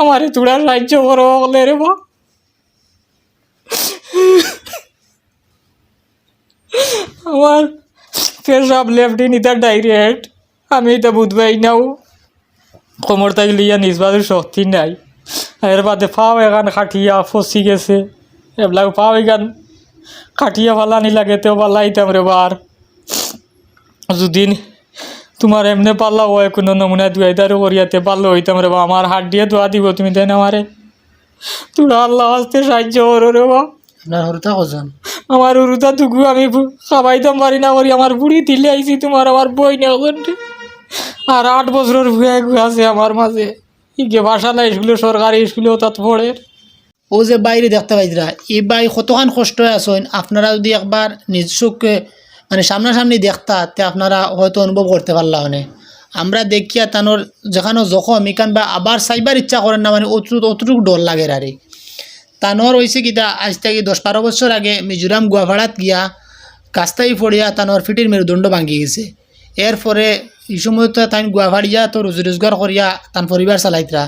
আমারে তোরা সাহায্য করো বলে রে বা আমার পেশাব লেফট ইতার ডাইরেক্ট। আমি এটা বুধবাই নাও। কোমর তাই লিয়া নিজবাদের শক্তি নাই। এর বাদে পাও এখান খাটিয়া ফসি গেছে। এবিলাক পাও এখান খাটিয়া ফালানি লাগে তেও পালাইতাম রে বার। যদি তোমার এমনি পাল্লা হয় কোনো নমুনা দুয়াইদারও করিয়াতে পারল হইতাম রে বা আমার হাত দিয়ে দোয়া দিব তুমি দেন আমারে। তোরা আল্লাহ আসতে সাহায্য করো রে বা আপনার হরতা কজন? আমার উরুতা টুকু আমি খাবাইতাম পারি না করি আমার বুড়ি দিলে আইছি তোমার আমার বই না আর আট বছরের ভুয়া আছে আমার মাঝে। ইকে বাসা নাই স্কুলে সরকারি স্কুলেও তাত পড়ে। ও যে বাইরে দেখতে পাইতরা এই বাই কতখান কষ্ট আছেন আপনারা যদি একবার নিজ চোখে মানে সামনাসামনি দেখতা, তে আপনারা হয়তো অনুভব করতে পারলা হনে। আমরা দেখিয়া তানোর যেখানে জখম, এখান বা আবার চাইবার ইচ্ছা করেন না মানে অতটুক, অতটুকু ডর লাগে আরে তানোর হয়েছে কিতা আজ থেকে দশ বারো বছর আগে মিজোরাম গুয়াভাড়াত গিয়া কাস্তাই পড়িয়া তানোর ফিটির মেরুদণ্ড ভাঙ্গি গেছে। এরপরে এই সময় তো তাই গুয়াভাড়িয়া তো রোজি রোজগার করিয়া তান পরিবার চালাইতরা।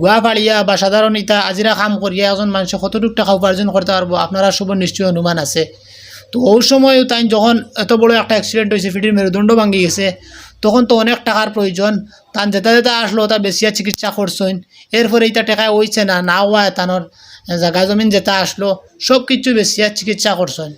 গুয়াভাড়িয়া বা সাধারণ ইতা আজিরা কাম করিয়া এজন মানুষ কতটুকু টাকা উপার্জন করতে পারব, আপনারা সব নিশ্চয় অনুমান আছে। তো ওই সময় তাই যখন এত বড় একটা অ্যাক্সিডেন্ট হয়েছে, ফিটির মেরুদণ্ড ভাঙ্গি গেছে, তখন তো অনেক টাকার প্রয়োজন। তান যেটা যেটা আসলো তা বেশিয়া চিকিৎসা করছেন। এরপরে এইটা টাকা হইছে না না হওয়া তানোর জায়গা জমিন যেটা আসলো সব কিছু বেশিয়া চিকিৎসা করছেন।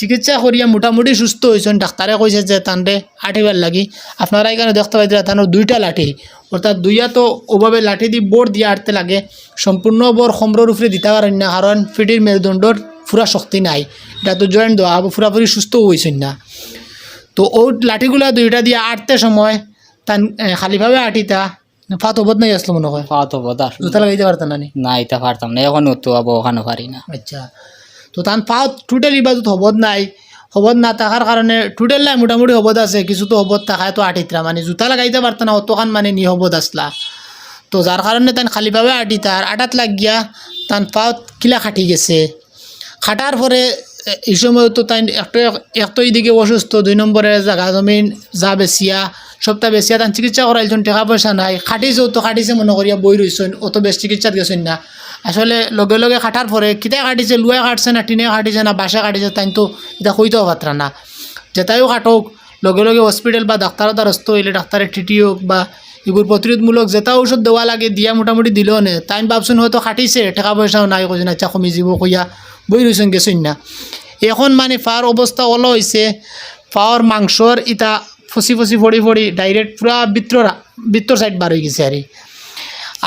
চিকিৎসা করিয়া মোটামুটি সুস্থ হয়েছেন ডাক্তারে কইছে যে, তানরে আঠিবার লাগি। আপনারা এখানে দেখতে পাইতে তানোর দুইটা লাঠি। অর্থাৎ দুইয়া তো ওভাবে লাঠি দিয়ে বোর দিয়ে আটতে লাগে। সম্পূর্ণ বোর সম্রর উপরে দিতে পারেন না, কারণ ফিটির মেরুদণ্ডর পুরা শক্তি নাই। এটা তো জয়েন্ট দেওয়া পুরাপুরি সুস্থ হয়েছেন না। তো ও লাঠিগুলা দুইটা দিয়ে আটতে সময় তান খালিভাবে আটিতা ফাত হবত নাই আসলো মনে হয়? পাতো বদাস জুতা লাগাইতে পারতাম না নি? এটা পারতাম না এখন তো আবো ওখানে পারি না। আচ্ছা তো তান পাও টোটালি বাজুত হবত নাই। হবত না থাকার কারণে টোটাল নাই মোটামুটি হবত আছে কিছু তো হবত থাকায় তো আটিতরা মানে জুতা লাগাইতে পারত না অতখান মানে নি হবত আসলা তো যার কারণে তান খালিভাবে আটিতা আর আটাত লাগিয়া তান পাও কিলা খাটি গেছে। খাটার পরে এই সময় তো তাই একটা একটা এইদিকে অসুস্থ, দুই নম্বরে জাগা জমিন, যা বেচিয়া সবটা বেচিয়া তান চিকিৎসা করাইছেন, টাকা পয়সা নাই। খাটিছেও তো খাটিছে মনে করিয়া বই রইছেন, অত বেশ চিকিৎসাত গেছেন না। আসলে লগে লগে খাটার পরে কিতাই কাটিছে লুয়াই কাটছে না, টিনে কাটিছে না, বাসা কাটিছে তাই তো এটা কইতেও পাত্রা না। যেটাইও কাটক লগে লগে হসপিটাল বা ডাক্তারের দ্বারস্থ হইলে ডাক্তারে টিটি হোক বা এগুলো প্রতিরোধমূলক যেটা ঔষধ দেওয়া লাগে, দিয়া মোটামুটি দিলেও নে। তাই ভাবছেন হয়তো খাটিছে, টাকা পয়সাও নাই কইছেন আচ্ছা কমি যাব কইয়া। বই রয়েছেন গেছেন না এখন মানে ফার অবস্থা ওলো হয়েছে ফাওয়ার মাংসর ইটা ফসি ফসি ফড়ি ফড়ি ডাইরেক্ট পুরা বিত্র বিত্তর সাইড বার হয়ে গেছে আর কি।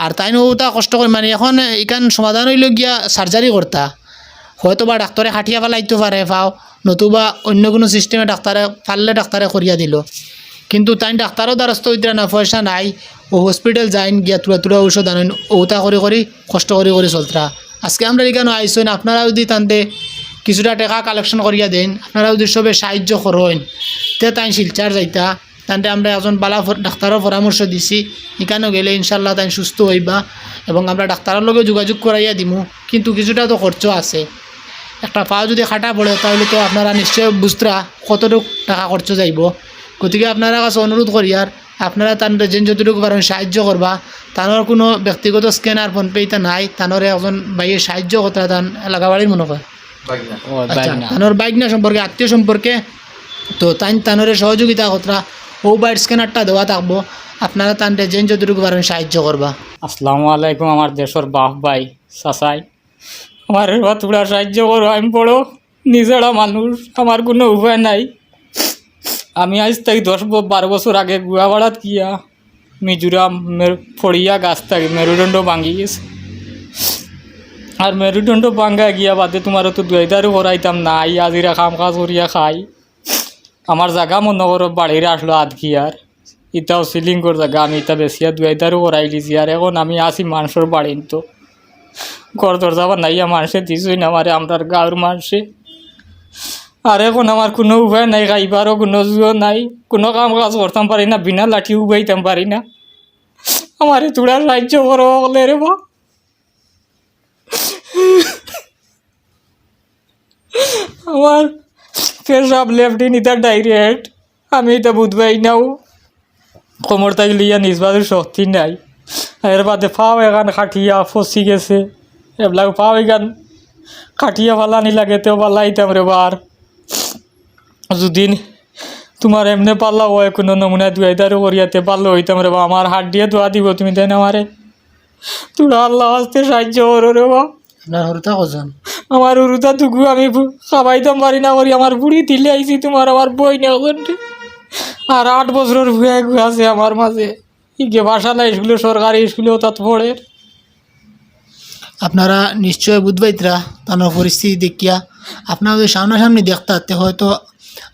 আর তাই ওটা কষ্ট করে মানে এখন এখান সমাধান হইল গিয়া সার্জারি করতা হয়তো বা ডাক্তারে হাঁটিয়া ফেলাইতে পারে পাও নতুবা অন্য কোনো সিস্টেমে ডাক্তারে পারলে ডাক্তারে করিয়া দিল। কিন্তু তাই ডাক্তারও দ্বারস্থ হইতে না পয়সা নাই ও হসপিটাল যাইন গিয়া তুরা তুরা ঔষধ আনেন ওটা করে করে কষ্ট করে করে চলতরা আজকে আমরা এখানে আইসেন আপনারা যদি তানতে কিছুটা টাকা কালেকশন করিয়া দেন আপনারা যদি সবে সাহায্য করেন, তে তাই শিলচার যাইতা। তান্তে আমরা একজন বালা ডাক্তারও পরামর্শ দিছি। এখানেও গেলে ইনশাল্লাহ তাই সুস্থ হইবা এবং আমরা ডাক্তারের লগে যোগাযোগ করাইয়া দিমু। কিন্তু কিছুটা তো খরচ আছে। একটা পা যদি খাটা পড়ে, তাহলে তো আপনারা নিশ্চয় বুঝতরা কতটুকু টাকা খরচ যাইব। গতিকে আপনারা কাছে অনুরোধ করি আর আপনারা তার যেন যতটুকু পারেন সাহায্য করবা। তানোর কোনো ব্যক্তিগত স্ক্যানার ফোনপে ইতা নাই তানোর একজন বাইয়ে সাহায্য করতে তান এলাকা বাড়ির মনে করে। আচ্ছা বাইক না তানোর বাইক না সম্পর্কে আত্মীয় সম্পর্কে তো তাই তানোরে সহযোগিতা কথা ও বাইট স্ক্যানারটা দেওয়া থাকব। আপনারা তান যেন যতটুকু পারেন সাহায্য করবা। আসসালামু আলাইকুম আমার দেশের বাপ ভাই চাচাই। আমার এবার তোরা সাহায্য করো আমি বড় নিজেরা মানুষ আমার কোনো উপায় নাই। আমি আজ থেকে দশ বারো বছর আগে গুয়াবাড়াত গিয়া মিজোরাম, মেরু ফড়িয়া, গাছ থাকি মেরুদণ্ড ভাঙি গেছে। আর মেরুদণ্ড ভাঙ্গা গিয়া বাদে তোমার তো দুইদারও করাইতাম নাই, আজিরা কাম কাজ করিয়া খাই। আমার জায়গা মনে করো বাড়িরে আসলো আধ গিয়ার। ইটাও সিলিং করে জায়গা আমি ইটা বেশিয়া দুইদারও করাই লিছি আর এখন আমি আসি মানুষের বাড়িন তো ঘর দরজা বা নাইয়া মানুষে দিছই না আমারে, আমরার গাঁর মানুষে আর এখন আমার কোনো উপায় নাই খাইবারও কোনো জুয়ো নাই, কোনো কাম কাজ করতাম পারি না, বিনা লাঠি উবাইতাম পারি না। আমারে তোরা সাহায্য করো বলে রে বা আমার পেশাব লেফট ইন ইতার ডাইরেক্ট আমি এটা বুধবাই নাও। কোমর তাই লিয়া নিজবাদের শক্তি নাই। এর বাদে পাও এখান খাটিয়া ফসি গেছে। এবলাক পাও এখান খাটিয়া ফালানি লাগে, তেও পাল্লাইতাম রে বার। যদি তোমার এমনি পাল্লা হয় কোনো নমুনা দুয়াই দুয়াইদারও করিয়াতে পারল হইতাম রে বা আমার হাত দিয়ে দোয়া দিব তুমি তাই না আমারে। তোরা আল্লাহ আসতে সাহায্য করো রে বা। আপনার হরতা কজন আমার উরুতা টুকু আমি খাবাইতাম পারি না করি আমার বুড়ি দিলে আইছি তোমার আমার বই না আর আট বছরের ভুয়া আছে আমার মাঝে। ইগে নাই স্কুলে সরকারি স্কুলেও তাত পড়ে। আপনারা নিশ্চয় বুধবাইতরা তার পরিস্থিতি দেখিয়া আপনারা যদি সামনাসামনি দেখতে হয়তো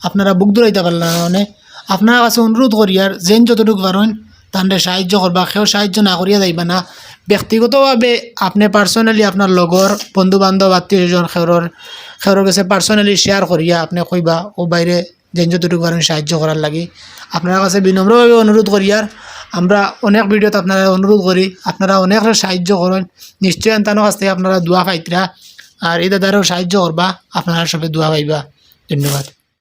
আপনারা বুক দৌড়াইতে পারলেন না মানে। আপনার কাছে অনুরোধ করি আর যেন যতটুকু পারেন তাহলে সাহায্য করবা সেও সাহায্য না করিয়া যাইবা না। ব্যক্তিগতভাবে আপনি পার্সোনালি আপনার লগর বন্ধু বান্ধব আত্মীয় স্বজন খেরর খেরর কাছে পার্সোনালি শেয়ার করিয়া আপনি কইবা ও বাইরে যেন যতটুকু পারেন সাহায্য করার লাগে। আপনার কাছে বিনম্রভাবে অনুরোধ করি আর আমরা অনেক ভিডিওতে আপনারা অনুরোধ করি, আপনারা অনেক সাহায্য করেন। নিশ্চয় তানোর কাছ থেকে আপনারা দোয়া পাইতরা। আর এই দাদারও সাহায্য করবা, আপনারা সবে দোয়া পাইবা। ধন্যবাদ।